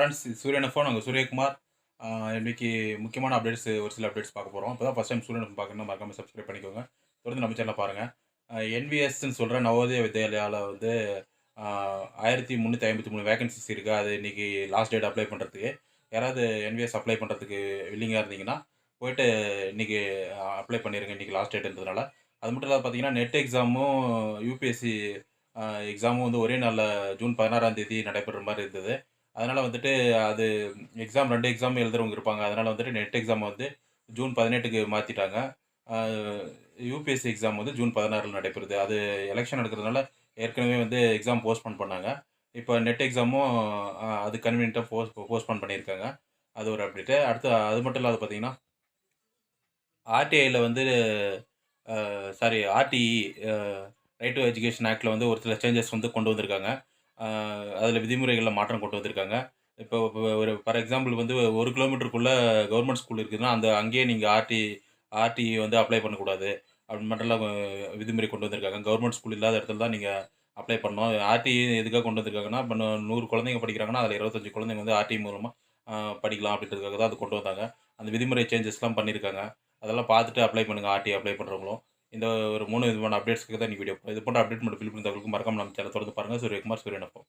Friends சூரியன் phone நாங்கள் சூரியகுமார். இன்றைக்கி முக்கியமான அப்டேட்ஸ் ஒரு சில அப்டேட்ஸ் பார்க்க போகிறோம் இப்போ தான் ஃபஸ்ட் டைம் சூரியன் பார்க்கணும் மறக்காமல் சப்ஸ்கிரைப் பண்ணிக்கோங்க. தொடர்ந்து நம்ம சேனலை பாருங்கள் என்விஎஸ்ன்னு சொல்கிற நவோதய வித்யாலயாவில் வந்து ஆயிரத்தி முந்நூற்றி ஐம்பத்தி மூணு வேகன்சிஸ் இருக்குது அது இன்றைக்கி லாஸ்ட் டேட் அப்ளை பண்ணுறதுக்கு யாராவது என்விஎஸ் அப்ளை பண்ணுறதுக்கு வில்லிங்காக இருந்தீங்கன்னா போயிட்டு இன்றைக்கி அப்ளை பண்ணிடுங்க இன்றைக்கி லாஸ்ட் டேட்ன்றதுனால அது மட்டும் இல்லாத பார்த்தீங்கன்னா நெட் எக்ஸாமும் யூபிஎஸ்சி எக்ஸாமும் வந்து ஒரே நாளில் ஜூன் பதினாறாம் தேதி நடைபெற மாதிரி இருந்தது. அதனால் வந்துட்டு அது எக்ஸாம் ரெண்டு எக்ஸாம் எழுதுறவங்க இருப்பாங்க. அதனால் வந்துட்டு நெட் எக்ஸாம் வந்து ஜூன் பதினெட்டுக்கு மாற்றிட்டாங்க யூபிஎஸ்சி எக்ஸாம் வந்து ஜூன் பதினாறில் நடைபெறுது. அது எலெக்ஷன் நடக்கிறதுனால ஏற்கனவே வந்து எக்ஸாம் போஸ்ட்போன் பண்ணாங்க. இப்போ நெட் எக்ஸாமும் அது கன்வீனியண்ட்டாக போஸ்ட் போஸ்ட்போன் பண்ணியிருக்காங்க. அது ஒரு அப்டேட்டு அடுத்து அது மட்டும் இல்லாத பார்த்தீங்கன்னா ஆர்டிஐயில் வந்து sorry RTE right to education ஆக்டில் வந்து ஒரு சில சேஞ்சஸ் வந்து கொண்டு வந்திருக்காங்க. அதில் விதிமுறைகளில் மாற்றம் கொண்டு வந்திருக்காங்க. இப்போ ஒரு ஃபார் எக்ஸாம்பிள் வந்து ஒரு கிலோமீட்டருக்குள்ளே கவர்மெண்ட் ஸ்கூல் இருக்குதுன்னா அந்த அங்கேயே நீங்கள் ஆர்டி ஆர்டி வந்து அப்ளை பண்ணக்கூடாது. அப்படி மட்டும்லாம் விதிமுறை கொண்டு வந்திருக்காங்க. கவர்மெண்ட் ஸ்கூல் இல்லாத இடத்துல தான் நீங்கள் அப்ளை பண்ணோம் ஆர்டி எதுக்காக கொண்டு வந்திருக்காங்கன்னா இப்போ நூறு குழந்தைங்க படிக்கிறாங்கன்னா அதில் இருபத்தஞ்சி குழந்தைங்க வந்து ஆர்டி மூலமாக படிக்கலாம் அப்படின்றதுக்காக தான் அது கொண்டு வந்தாங்க. அந்த விதிமுறை சேஞ்சஸ்லாம் பண்ணியிருக்காங்க அதெல்லாம் பார்த்துட்டு அப்ளை பண்ணுங்கள் ஆர்டி அப்ளை பண்ணுறவங்களும் இந்த ஒரு மூணு விதமான அப்டேட்ஸ்க்கு தான் இன்னைக்கு வீடியோ இது போன்ற அப்டேட் மட்டும் ஃபில் பண்ணி தகவலுக்கு மறக்காம நம்ம சேனல் தொடர்ந்து பாருங்கள் சூரியகுமார் சூரியனப்போ